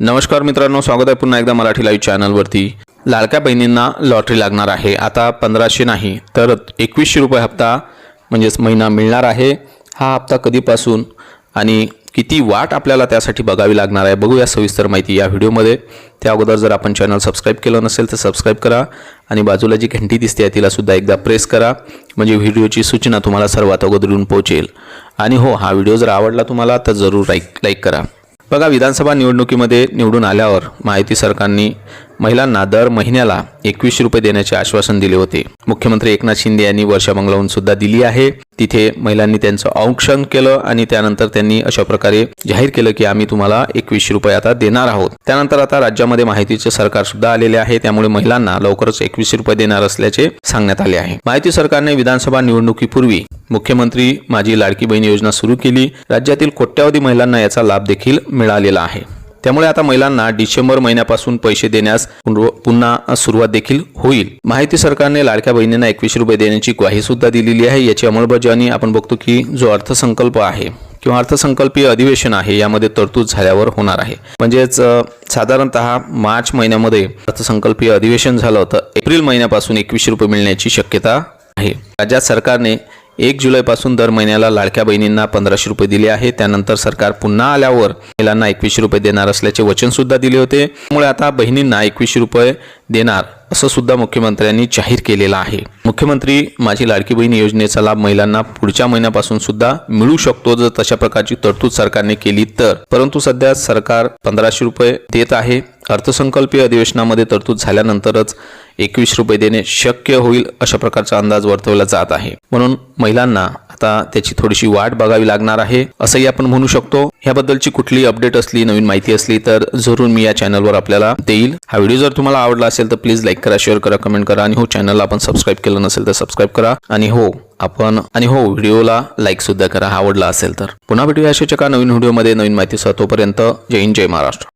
नमस्कार मित्रांनो स्वागत आहे पुन्हा एकदा मराठी लाईव्ह चॅनलवरती लाडक्या बहिणींना लॉटरी लागणार आहे. आता पंधराशे नाही तर एकवीसशे रुपये हप्ता म्हणजेच महिना मिळणार आहे. हा हप्ता कधीपासून आणि किती वाट आपल्याला त्यासाठी बघावी लागणार आहे बघूया सविस्तर माहिती या व्हिडिओमध्ये. त्या अगोदर जर आपण चॅनल सबस्क्राईब केलं नसेल तर सबस्क्राईब करा आणि बाजूला जी घंटी दिसते आहे तिलासुद्धा एकदा प्रेस करा. म्हणजे व्हिडिओची सूचना तुम्हाला सर्वात अगोदर येऊन पोहोचेल. आणि हो हा व्हिडिओ जर आवडला तुम्हाला तर जरूर लाईक लाईक करा. बघा विधानसभा निवडणुकीमध्ये निवडून आल्यावर माहिती सरकारनी महिलांना दर महिन्याला एकवीसशे रुपये देण्याचे आश्वासन दिले होते. मुख्यमंत्री एकनाथ शिंदे यांनी वर्षा बंगलाहून सुद्धा दिली आहे. तिथे महिलांनी त्यांचं औक्षण केलं आणि त्यानंतर त्यांनी अशा प्रकारे जाहीर केलं की आम्ही तुम्हाला एकवीसशे रुपये आता देणार आहोत. त्यानंतर आता राज्यामध्ये माहितीचे सरकार सुद्धा आलेले आहे. त्यामुळे महिलांना लवकरच एकवीसशे रुपये देणार असल्याचे सांगण्यात आले आहे. माहिती सरकारने विधानसभा निवडणुकीपूर्वी मुख्यमंत्री माझी लाडकी बहीण योजना सुरू केली. राज्यातील कोट्यावधी महिलांना याचा लाभ देखील मिळालेला आहे. त्यामुळे आता महिलांना डिसेंबर महिन्यापासून पैसे देण्यास पुन्हा- पुन्हा सुरुवात देखील होईल. माहिती सरकारने लाडक्या बहिणींना एकवीसशे रुपये देण्याची ग्वाही सुद्धा दिलेली आहे. याची अंमलबजावणी आपण बघतो की जो अर्थसंकल्प आहे किंवा अर्थसंकल्पीय अधिवेशन आहे यामध्ये तरतूद झाल्यावर होणार आहे. म्हणजेच साधारणतः मार्च महिन्यामध्ये अर्थसंकल्पीय अधिवेशन झालं तर एप्रिल महिन्यापासून एकवीसशे रुपये मिळण्याची शक्यता आहे. राज्यात सरकारने एक जुलैपासून दर महिन्याला लाडक्या बहिणींना पंधराशे रुपये दिले आहे. त्यानंतर सरकार पुन्हा आल्यावर महिलांना एकवीसशे रुपये देणार असल्याचे वचन सुद्धा दिले होते. त्यामुळे आता बहिणींना एकवीसशे रुपये देणार असं सुद्धा मुख्यमंत्र्यांनी जाहीर केलेलं आहे. मुख्यमंत्री माझी लाडकी बहीण योजनेचा लाभ महिलांना पुढच्या महिन्यापासून सुद्धा मिळू शकतो जर तशा प्रकारची तरतूद सरकारने केली तर. परंतु सध्या सरकार पंधराशे रुपये देत आहे. अर्थसंकल्पीय अधिवेशनामध्ये तरतूद झाल्यानंतरच एकवीस रुपये देणे शक्य होईल अशा प्रकारचा अंदाज वर्तवला जात आहे. म्हणून महिलांना आता त्याची थोडीशी वाट बघावी लागणार आहे. असंही आपण म्हणू शकतो. याबद्दलची कुठली अपडेट असली नवीन माहिती असली तर जरूर मी या चॅनलवर आपल्याला देईल. हा व्हिडिओ जर तुम्हाला आवडला असेल तर प्लीज लाईक करा शेअर करा कमेंट करा. आणि हो चॅनलला आपण सबस्क्राईब केलं नसेल तर सबस्क्राईब करा. आणि हो आपण आणि हो व्हिडिओला लाईक सुद्धा करा. आवडला असेल तर. पुन्हा भेटूया अशाच एका नवीन व्हिडिओमध्ये नवीन माहितीसह तोपर्यंत जय हिंद जय महाराष्ट्र.